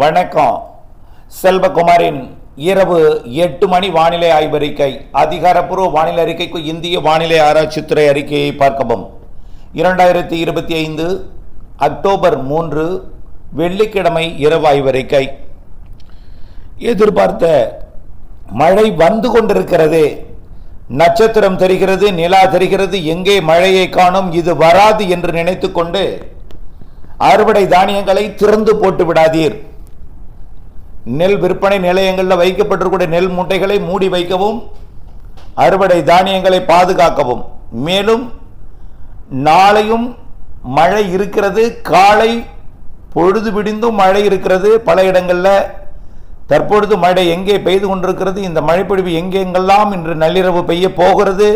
வணக்கம். செல்வகுமாரின் இரவு எட்டு மணி வானிலை ஆய்வறிக்கை அதிகாரப்பூர்வ வானிலை அறிக்கைக்கு இந்திய வானிலை ஆராய்ச்சித்துறை அறிக்கையை பார்க்கவும். இரண்டாயிரத்தி இருபத்தி ஐந்து அக்டோபர் மூன்று வெள்ளிக்கிழமை இரவு ஆய்வறிக்கை எதிர்பார்த்த மழை வந்து கொண்டிருக்கிறது. நட்சத்திரம் தெரிகிறது நிலா தெரிகிறது எங்கே மழையை காணும் இது வராது என்று நினைத்துக்கொண்டு அறுவடை தானியங்களை திறந்து போட்டு விடாதீர். நெல் விற்பனை நிலையங்களில் வைக்கப்பட்டிருக்கூடிய நெல் மூட்டைகளை மூடி வைக்கவும் அறுவடை தானியங்களை பாதுகாக்கவும். மேலும் நாளையும் மழை இருக்கிறது காலை பொழுது விடிந்தும் மழை இருக்கிறது. பல இடங்களில் தற்பொழுது மழை எங்கே பெய்து கொண்டிருக்கிறது இந்த மழைப்பொழிவு எங்கெங்கெல்லாம் இன்று நள்ளிரவு பெய்ய போகிறது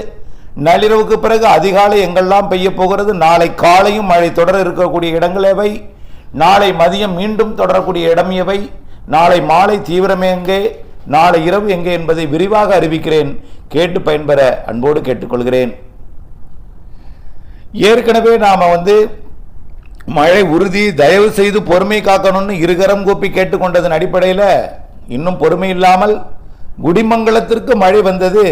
நள்ளிரவுக்கு பிறகு அதிகாலை எங்கெல்லாம் பெய்ய போகிறது நாளை காலையும் மழை தொடர இருக்கக்கூடிய இடங்கள் எவை நாளை மதியம் மீண்டும் தொடரக்கூடிய இடம் எவை நாளை மாலை தீவிரம் எங்கே? நாளை இரவு எங்கே என்பதை விரிவாக அறிவிக்கிறேன். கேட்டு பயன்பெற அன்போடு கேட்டுக்கொள்கிறேன். ஏற்கனவே நாம் வந்து மழை உறுதி தயவு செய்து பொறுமை காக்கணும்னு இருகரம் கூப்பி கேட்டுக்கொண்டதன் அடிப்படையில் இன்னும் பொறுமை இல்லாமல் குடிமங்கலத்திற்கு மழை வந்தது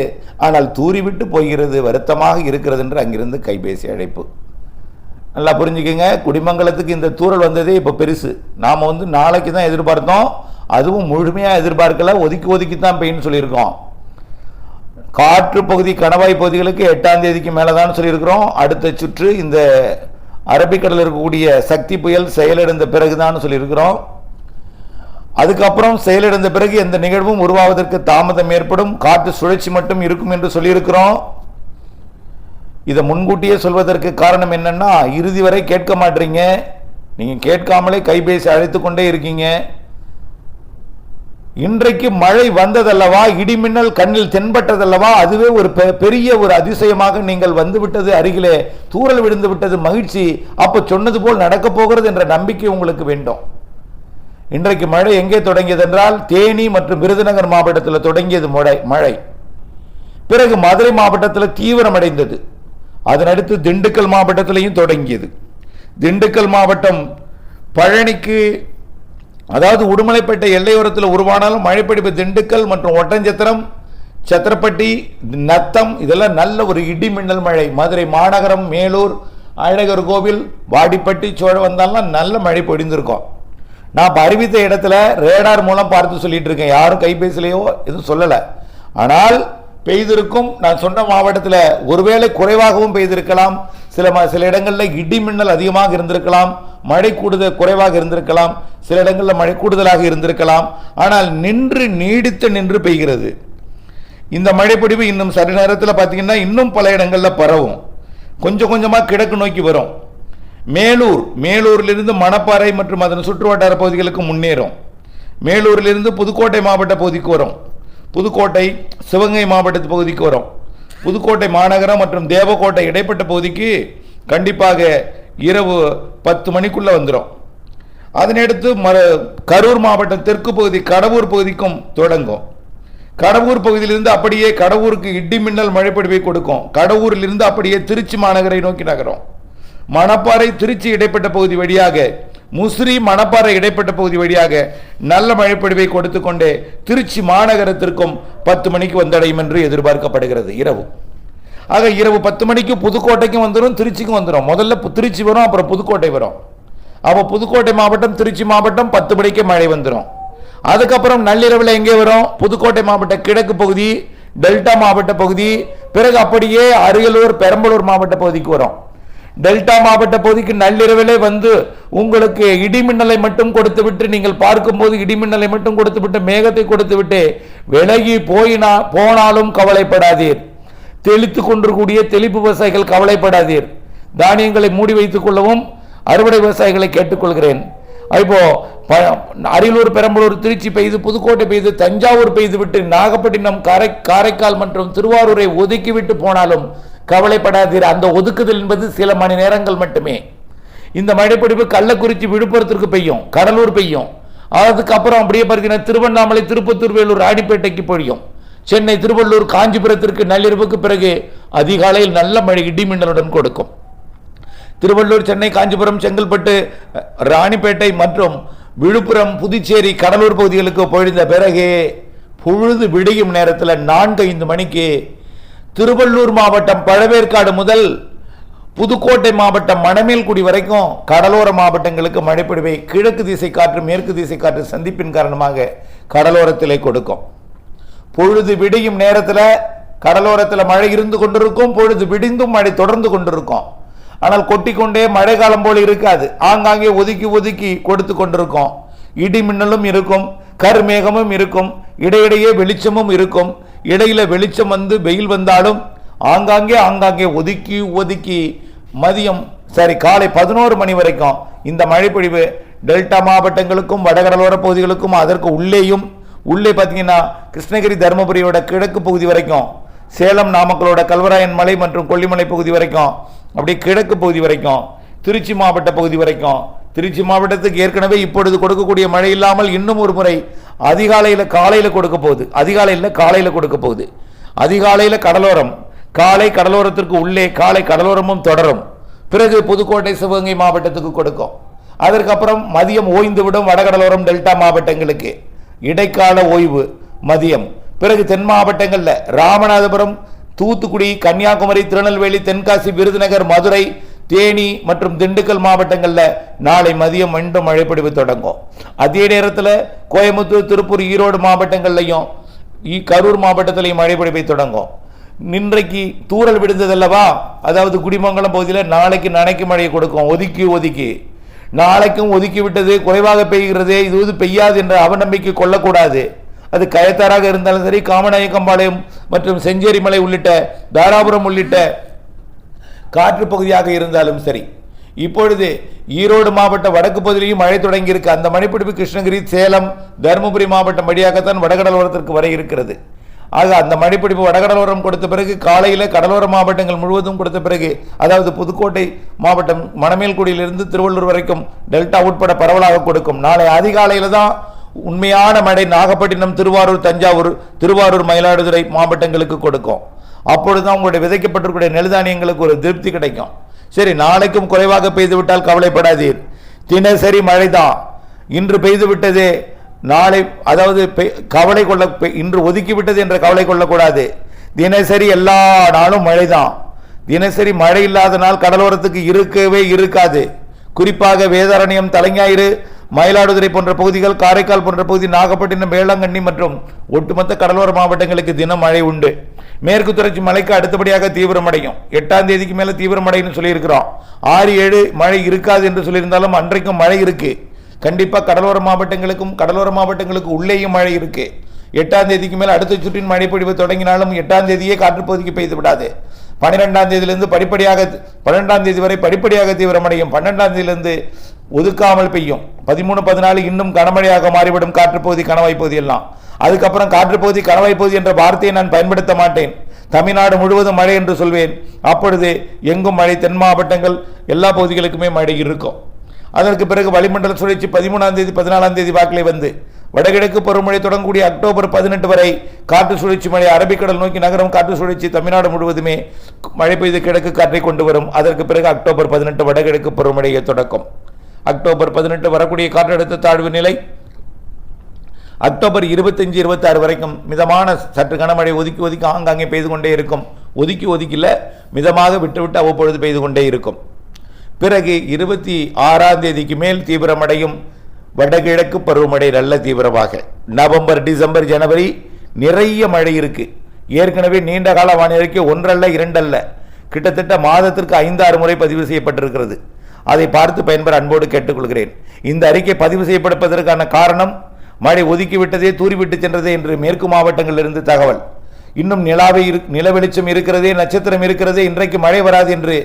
ஆனால் தூறிவிட்டு போகிறது வருத்தமாக இருக்கிறது என்று அங்கிருந்து கைபேசி அழைப்பு. நல்லா புரிஞ்சுக்கோங்க. குடிமங்கலத்துக்கு இந்த தூறல் வந்ததே இப்போ பெருசு. நாம் வந்து நாளைக்கு தான் எதிர்பார்த்தோம். அதுவும் முழுமையாக எதிர்பார்க்கல. ஒதுக்கி ஒதுக்கி தான் பெய்யுன்னு சொல்லியிருக்கோம். காற்று பகுதி கணவாய் பகுதிகளுக்கு எட்டாம் தேதிக்கு மேலே தான் சொல்லியிருக்கிறோம். அடுத்த சுற்று இந்த அரபிக்கடலில் இருக்கக்கூடிய சக்தி புயல் செயலிழந்த பிறகுதான் சொல்லியிருக்கிறோம். அதுக்கப்புறம் செயலிழந்த பிறகு எந்த நிகழ்வும் உருவாவதற்கு தாமதம் ஏற்படும். காற்று சுழற்சி மட்டும் இருக்கும் என்று சொல்லியிருக்கிறோம். இதை முன்கூட்டியே சொல்வதற்கு காரணம் என்னன்னா இறுதி வரை கேட்க மாட்டீங்க. நீங்க கேட்காமலே கைபேசி அழைத்து கொண்டே இருக்கீங்க. இன்றைக்கு மழை வந்ததல்லவா இடிமின்னல் கண்ணில் தென்பட்டதல்லவா அதுவே ஒரு பெ- பெரிய ஒரு அதிசயமாக நீங்கள் வந்துவிட்டது அருகிலே தூறல் விழுந்து விட்டது மகிழ்ச்சி அப்ப சொன்னது போல் நடக்கப் போகிறது என்ற நம்பிக்கை உங்களுக்கு வேண்டும். இன்றைக்கு மழை எங்கே தொடங்கியது என்றால் தேனி மற்றும் விருதுநகர் மாவட்டத்தில் தொடங்கியது மழை மழை. பிறகு மதுரை மாவட்டத்தில் தீவிரமடைந்தது. அதனடுத்து திண்டுக்கல் மாவட்டத்திலையும் தொடங்கியது. திண்டுக்கல் மாவட்டம் பழனிக்கு அதாவது உடுமலைப்பேட்டை எல்லையோரத்தில் உருவானாலும் மழைப்பிடிப்பு திண்டுக்கல் மற்றும் ஒட்டஞ்சத்திரம் சத்திரப்பட்டி நத்தம் இதெல்லாம் நல்ல ஒரு இடி மின்னல் மழை. மதுரை மாநகரம் மேலூர் அழகர் கோவில் வாடிப்பட்டி சோழ வந்தாலும் நல்ல மழை பொழிந்திருக்கும். நான் இப்ப அறிவித்த இடத்துல ரேடார் மூலம் பார்த்து சொல்லிட்டு இருக்கேன். யாரும் கைபேசிலையோ எதுவும் சொல்லலை. ஆனால் பெய்திருக்கும். நான் சொன்ன மாவட்டத்தில் ஒருவேளை குறைவாகவும் பெய்திருக்கலாம். சில ம- சில இடங்களில் இடி மின்னல் அதிகமாக இருந்திருக்கலாம். மழை கூடுதல் குறைவாக இருந்திருக்கலாம். சில இடங்களில் மழை கூடுதலாக இருந்திருக்கலாம். ஆனால் நின்று நீடித்து நின்று பெய்கிறது. இந்த மழைப்பொடிவு இன்னும் சரி நேரத்தில் பார்த்தீங்கன்னா இன்னும் பல இடங்களில் பரவும். கொஞ்சம் கொஞ்சமாக கிழக்கு நோக்கி வரும். மேலூர் மேலூரிலிருந்து மணப்பாறை மற்றும் அதன் சுற்றுவட்டார பகுதிகளுக்கு முன்னேறும். மேலூரிலிருந்து புதுக்கோட்டை மாவட்ட பகுதிக்கு வரும். புதுக்கோட்டை சிவகங்கை மாவட்டத்து பகுதிக்கு வரும். புதுக்கோட்டை மாநகரம் மற்றும் தேவக்கோட்டை இடைப்பட்ட பகுதிக்கு கண்டிப்பாக இரவு பத்து மணிக்குள்ளே வந்துடும் அதனையடுத்து ம கரூர் மாவட்டம் தெற்கு பகுதி கடவூர் பகுதிக்கும் தொடங்கும். கடவூர் பகுதியிலிருந்து அப்படியே கடவூருக்கு இடி மின்னல் மழைப்பொழிவை கொடுக்கும். கடவுரிலிருந்து அப்படியே திருச்சி மாநகரை நோக்கி நகரும். மணப்பாறை திருச்சி இடைப்பட்ட பகுதி வழியாக முசிறி மணப்பாறை இடைப்பட்ட பகுதி வழியாக நல்ல மழைப்பொழிவை கொடுத்து கொண்டே திருச்சி மாநகரத்திற்கும் பத்து மணிக்கு வந்தடையும் என்று எதிர்பார்க்கப்படுகிறது. இரவு. ஆக இரவு பத்து மணிக்கு புதுக்கோட்டைக்கும் வந்துடும் திருச்சிக்கும் வந்துடும் முதல்ல திருச்சி வரும் அப்புறம் புதுக்கோட்டை வரும். அப்போ புதுக்கோட்டை மாவட்டம் திருச்சி மாவட்டம் பத்து மணிக்கு மழை வந்துடும் அதுக்கப்புறம் நள்ளிரவில் எங்கே வரும்? புதுக்கோட்டை மாவட்ட கிழக்கு பகுதி டெல்டா மாவட்ட பகுதி பிறகு அப்படியே அரியலூர் பெரம்பலூர் மாவட்ட பகுதிக்கு வரும். டெல்டா மாவட்ட பகுதிக்கு நள்ளிரவிலே வந்து உங்களுக்கு இடிமின்னலை மட்டும் கொடுத்துவிட்டு நீங்கள் பார்க்கும்போது இடிமின்னலை மட்டும் கொடுத்து விட்டு மேகத்தை கொடுத்துவிட்டு விலகி போயினா போனாலும் கவலைப்படாதீர். தெளித்து கொண்டிருக்கூடிய தெளிப்பு விவசாயிகள் கவலைப்படாதீர். தானியங்களை மூடி வைத்துக் கொள்ளவும் அறுவடை விவசாயிகளை கேட்டுக்கொள்கிறேன். இப்போ ப- அரியலூர் பெரம்பலூர் திருச்சி பெய்து புதுக்கோட்டை பெய்து தஞ்சாவூர் பெய்து விட்டு நாகப்பட்டினம் காரை காரைக்கால் மற்றும் திருவாரூரை ஒதுக்கிவிட்டு போனாலும் கவலைப்படாதீர். அந்த ஒதுக்குதல் என்பது சில மணி நேரங்கள் மட்டுமே. இந்த மழைப்பிடிப்பு கள்ளக்குறிச்சி விழுப்புரத்திற்கு பெய்யும் கடலூர் பெய்யும். அதுக்கப்புறம் அப்படியே பார்த்தீங்கன்னா திருவண்ணாமலை திருப்பத்தூர் வேலூர் ராணிப்பேட்டைக்கு பொழியும். சென்னை திருவள்ளூர் காஞ்சிபுரத்திற்கு நள்ளிரவுக்கு பிறகு அதிகாலையில் நல்ல மழை இடிமின்னலுடன் கொடுக்கும். திருவள்ளூர் சென்னை காஞ்சிபுரம் செங்கல்பட்டு ராணிப்பேட்டை மற்றும் விழுப்புரம் புதுச்சேரி கடலூர் பகுதிகளுக்கு பொழிந்த பிறகு பொழுது விடியும் நேரத்தில் நான்கு ஐந்து மணிக்கு திருவள்ளூர் மாவட்டம் பழவேற்காடு முதல் புதுக்கோட்டை மாவட்டம் மணமேல்குடி வரைக்கும் கடலோர மாவட்டங்களுக்கு மழைப்பொழிவை கிழக்கு திசை காற்று மேற்கு திசை காற்று சந்திப்பின் காரணமாக கடலோரத்திலே கொடுக்கும். பொழுது விடியும் நேரத்தில் கடலோரத்தில் மழை இருந்து கொண்டிருக்கும் பொழுது விடிந்தும் மழை தொடர்ந்து கொண்டிருக்கும். ஆனால் கொட்டிக்கொண்டே மழை காலம் போல இருக்காது. ஆங்காங்கே ஒதுக்கி ஒதுக்கி கொடுத்து கொண்டிருக்கும். இடி மின்னலும் இருக்கும் கருமேகமும் இருக்கும் இடையிடையே வெளிச்சமும் இருக்கும். இடையில வெளிச்சம் வந்து வெயில் வந்தாலும் ஆங்காங்கே ஆங்காங்கே ஒதுக்கி ஒதுக்கி மதியம் சரி காலை பதினோரு மணி வரைக்கும் இந்த மழைப்பொழிவு டெல்டா மாவட்டங்களுக்கும் வடகடலோர பகுதிகளுக்கும் அதற்கு உள்ளேயும் உள்ளே பார்த்தீங்கன்னா கிருஷ்ணகிரி தருமபுரியோட கிழக்கு பகுதி வரைக்கும் சேலம் நாமக்கலோட கல்வராயன் மலை மற்றும் கொல்லிமலை பகுதி வரைக்கும் அப்படியே கிழக்கு பகுதி வரைக்கும் திருச்சி மாவட்ட பகுதி வரைக்கும் திருச்சி மாவட்டத்துக்கு ஏற்கனவே இப்பொழுது கொடுக்கக்கூடிய மழை இல்லாமல் இன்னும் ஒரு முறை அதிகாலையில் காலையில் கொடுக்க போகுது. அதிகாலையில் காலையில் கொடுக்க போகுது. அதிகாலையில் கடலோரம். காலை கடலோரத்திற்கு உள்ளே காலை கடலோரமும் தொடரும். பிறகு புதுக்கோட்டை சிவகங்கை மாவட்டத்துக்கு கொடுக்கும். அதற்கப்புறம் மதியம் ஓய்ந்துவிடும் வடகடலோரம் டெல்டா மாவட்டங்களுக்கு. இடைக்கால ஓய்வு மதியம். பிறகு தென் மாவட்டங்களில் ராமநாதபுரம் தூத்துக்குடி கன்னியாகுமரி திருநெல்வேலி தென்காசி விருதுநகர் மதுரை தேனி மற்றும் திண்டுக்கல் மாவட்டங்களில் நாளை மதியம் மீண்டும் மழைப்பொழிவு தொடங்கும். அதே நேரத்தில் கோயம்புத்தூர் திருப்பூர் ஈரோடு மாவட்டங்கள்லையும் இ- கரூர் மாவட்டத்திலையும் மழைப்பொழிவை தொடங்கும். இன்றைக்கு தூறல் விடுந்ததல்லவா அதாவது குடிமங்கலம் பகுதியில் நாளைக்கு நனைக்கு மழையை கொடுக்கும். ஒதுக்கி ஒதுக்கி. நாளைக்கும் ஒதுக்கி விட்டது குறைவாக பெய்கிறது இது வந்து பெய்யாது என்ற அவநம்பிக்கை கொள்ளக்கூடாது. அது கயத்தாராக இருந்தாலும் சரி காமநாயக்கம்பாளையம் மற்றும் செஞ்சேரி மலை உள்ளிட்ட தாராபுரம் உள்ளிட்ட காற்று பகுதியாக இருந்தாலும் சரி. இப்பொழுது ஈரோடு மாவட்ட வடக்கு பகுதியிலையும் மழை தொடங்கியிருக்கு. அந்த மழைப்பிடிப்பு கிருஷ்ணகிரி சேலம் தருமபுரி மாவட்டம் வழியாகத்தான் வடகடலோரத்திற்கு வர இருக்கிறது. ஆக அந்த மழைப்பிடிப்பு வடகடலோரம் கொடுத்த பிறகு காலையில் கடலோர மாவட்டங்கள் முழுவதும் கொடுத்த பிறகு அதாவது புதுக்கோட்டை மாவட்டம் மணமேல்குடியிலிருந்து திருவள்ளூர் வரைக்கும் டெல்டா உட்பட பரவலாக கொடுக்கும். நாளை அதிகாலையில் தான் உண்மையான மழை நாகப்பட்டினம் திருவாரூர் தஞ்சாவூர் திருவாரூர் மயிலாடுதுறை மாவட்டங்களுக்கு கொடுக்கும். அப்பொழுதுதான் உங்களுடைய விதைக்கப்பட்டிருக்கிற நெல்தானியங்களுக்கு ஒரு திருப்தி கிடைக்கும். சரி நாளைக்கும் குறைவாக பெய்து விட்டால் கவலைப்படாதீர். தினசரி மழைதான். இன்று பெய்து விட்டது நாளை அதாவது பெய்- கவலை கொள்ள இன்று ஒதுக்கி விட்டது என்ற கவலை கொள்ளக்கூடாது. தினசரி எல்லா நாளும் மழைதான். தினசரி மழை இல்லாத நாள் கடலோரத்துக்கு இருக்கவே இருக்காது. குறிப்பாக வேதாரண்யம் தலைஞாயிறு மயிலாடுதுறை போன்ற பகுதிகள் காரைக்கால் போன்ற பகுதி நாகப்பட்டினம் வேளாங்கண்ணி மற்றும் ஒட்டுமொத்த கடலோர மாவட்டங்களுக்கு தினம் மழை உண்டு. மேற்கு தொடர்ச்சி மலைக்கு அடுத்தபடியாக தீவிரமடையும். எட்டாம் தேதிக்கு மேலே தீவிரமடைன்னு சொல்லியிருக்கிறோம். ஆறு ஏழு மழை இருக்காது என்று சொல்லியிருந்தாலும் அன்றைக்கும் மழை இருக்கு. கண்டிப்பாக கடலோர மாவட்டங்களுக்கும் கடலோர மாவட்டங்களுக்கு உள்ளேயும் மழை இருக்கு. எட்டாம் தேதிக்கு மேல் அடுத்த சுற்றின் மழை பொழிவு தொடங்கினாலும் எட்டாம் தேதியே காற்றுப்பகுதிக்கு பெய்து விடாது. பன்னிரெண்டாம் தேதியிலிருந்து படிப்படியாக பன்னெண்டாம் தேதி வரை படிப்படியாக தீவிரமடையும். பன்னெண்டாம் தேதியிலிருந்து ஒதுக்காமல் பெய்யும். பதிமூணு பதினாலு இன்னும் கனமழையாக மாறிவிடும் காற்றுப்பகுதி கணவாய் பகுதி எல்லாம். அதுக்கப்புறம் காற்றுப்பகுதி கணவாய் பகுதி என்ற வார்த்தையை நான் பயன்படுத்த மாட்டேன். தமிழ்நாடு முழுவதும் மழை என்று சொல்வேன். அப்பொழுது எங்கும் மழை தென் மாவட்டங்கள் எல்லா பகுதிகளுக்குமே மழை இருக்கும். அதற்கு பிறகு வளிமண்டல சுழற்சி பதிமூணாம் தேதி பதினாலாம் தேதி வாக்கிலே வந்து. வடகிழக்கு பருவமழை தொடங்கக்கூடிய அக்டோபர் பதினெட்டு வரை காற்று சுழற்சி மழை அரபிக்கடல் நோக்கி நகரும் காற்று சுழற்சி தமிழ்நாடு முழுவதுமே மழை பெய்து கிழக்கு காற்றை கொண்டு வரும். அதற்கு பிறகு அக்டோபர் பதினெட்டு வடகிழக்கு பருவமழையை தொடக்கம். அக்டோபர் பதினெட்டு வரக்கூடிய காற்றழுத்த தாழ்வு நிலை. அக்டோபர் இருபத்தஞ்சு இருபத்தாறு வரைக்கும் மிதமான சற்று கனமழை ஒதுக்கி ஒதுக்கி ஆங்காங்கே பெய்து கொண்டே இருக்கும். ஒதுக்கி ஒதுக்கில மிதமாக விட்டுவிட்டு அவ்வப்பொழுது பெய்து கொண்டே இருக்கும். பிறகு இருபத்தி ஆறாம் தேதிக்கு மேல் தீவிரமடையும் வடகிழக்கு பருவமழை நல்ல தீவிரமாக. நவம்பர் டிசம்பர் ஜனவரி நிறைய மழை இருக்கு. ஏற்கனவே நீண்ட கால வானிலைக்கு ஒன்றல்ல இரண்டல்ல. கிட்டத்தட்ட மாதத்திற்கு ஐந்தாறு முறை பதிவு செய்யப்பட்டிருக்கிறது. அதை பார்த்து பயன்பெற அன்போடு கேட்டுக்கொள்கிறேன். இந்த அறிக்கை பதிவு செய்யப்படுவதற்கான காரணம் மழை ஒதுக்கிவிட்டதே தூறிவிட்டு சென்றதே என்று மேற்கு மாவட்டங்களிலிருந்து தகவல். இன்னும் நிலாவை இரு நில வெளிச்சம் இருக்கிறதே நட்சத்திரம் இருக்கிறதே இன்றைக்கு மழை வராது என்று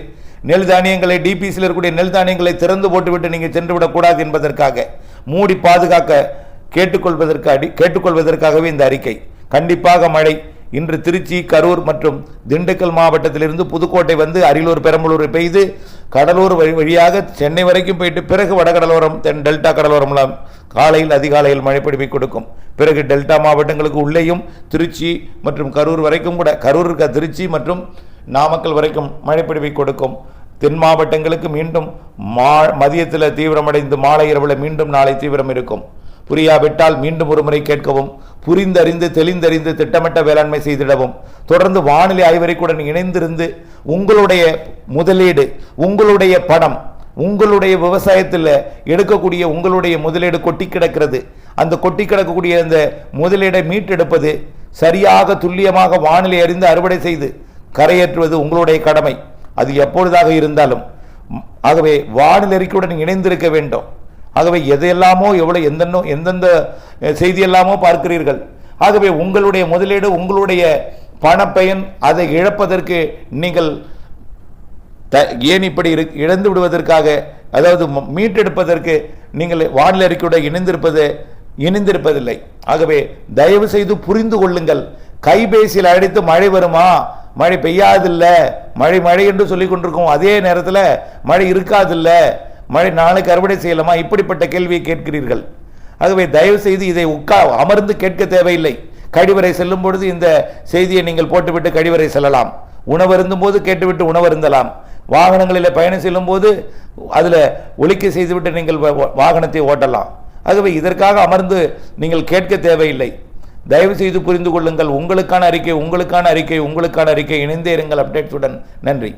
நெல் தானியங்களை டிபிசியில் இருக்கக்கூடிய நெல் தானியங்களை திறந்து போட்டுவிட்டு நீங்கள் சென்றுவிடக்கூடாது என்பதற்காக மூடி பாதுகாக்க கேட்டுக்கொள்வதற்கு அடி கேட்டுக்கொள்வதற்காகவே இந்த அறிக்கை. கண்டிப்பாக மழை இன்று திருச்சி கரூர் மற்றும் திண்டுக்கல் மாவட்டத்திலிருந்து புதுக்கோட்டை வந்து அரியலூர் பெரம்பலூர் பெய்து கடலூர் வழி வழியாக சென்னை வரைக்கும் போயிட்டு பிறகு வடகடலோரம் தென் டெல்டா கடலோரம்லாம் காலையில் அதிகாலையில் மழைப்பிடிப்பை கொடுக்கும். பிறகு டெல்டா மாவட்டங்களுக்கு உள்ளேயும் திருச்சி மற்றும் கரூர் வரைக்கும் கூட கரூர் இருக்க திருச்சி மற்றும் நாமக்கல் வரைக்கும் மழைப்பிடிப்பை கொடுக்கும். தென் மாவட்டங்களுக்கு மீண்டும் மா மதியத்தில் தீவிரமடைந்து மாலை இரவில் மீண்டும் நாளை தீவிரம் இருக்கும். புரியாவிட்டால் மீண்டும் ஒரு முறை கேட்கவும் புரிந்தறிந்து தெளிந்தறிந்து திட்டமிட்ட வேளாண்மை செய்திடவும். தொடர்ந்து வானிலை ஆய்வறிக்குடன் இணைந்திருந்து உங்களுடைய முதலீடு உங்களுடைய பணம் உங்களுடைய விவசாயத்தில் எடுக்கக்கூடிய உங்களுடைய முதலீடு கொட்டி கிடக்கிறது. அந்த கொட்டி கிடக்கக்கூடிய அந்த முதலீடை மீட்டெடுப்பது சரியாக துல்லியமாக வானிலை அறிந்து அறுவடை செய்து கரையேற்றுவது உங்களுடைய கடமை. அது எப்பொழுதாக இருந்தாலும் ஆகவே வானிலை அறிக்கையுடன் இணைந்திருக்க வேண்டும். ஆகவே எதையெல்லாமோ எவ்வளோ எந்தென்னோ எந்தெந்த செய்தியெல்லாமோ பார்க்கிறீர்கள். ஆகவே உங்களுடைய முதலீடு உங்களுடைய பணப்பயன் அதை இழப்பதற்கு நீங்கள் த- ஏன் இப்படி இழந்து விடுவதற்காக அதாவது மீட்டெடுப்பதற்கு நீங்கள் வானிலை அறிக்கையோட இணைந்திருப்பது இணைந்திருப்பதில்லை. ஆகவே தயவு செய்து புரிந்து கொள்ளுங்கள். கைபேசியில் அடித்து மழை வருமா? மழை பெய்யாதில்ல. மழை மழை என்று சொல்லி கொண்டிருக்கோம் அதே நேரத்தில் மழை இருக்காதில்லை. மழை நாளைக்கு அறுவடை செய்யலாமா? இப்படிப்பட்ட கேள்வியை கேட்கிறீர்கள். ஆகவே தயவு செய்து இதை உட்கா அமர்ந்து கேட்க தேவையில்லை. கழிவறை செல்லும் பொழுது இந்த செய்தியை நீங்கள் போட்டுவிட்டு கழிவறை செல்லலாம். உணவருந்தும் போது கேட்டுவிட்டு உணவருந்தலாம். வாகனங்களில் பயணம் செல்லும் போது அதில் ஒலிக்க செய்துவிட்டு நீங்கள் வாகனத்தை ஓட்டலாம். ஆகவே இதற்காக அமர்ந்து நீங்கள் கேட்க தேவையில்லை. தயவு செய்து புரிந்து கொள்ளுங்கள். உங்களுக்கான அறிக்கை உங்களுக்கான அறிக்கை உங்களுக்கான அறிக்கை. இணைந்தே இருங்கள் அப்டேட்ஸுடன். நன்றி.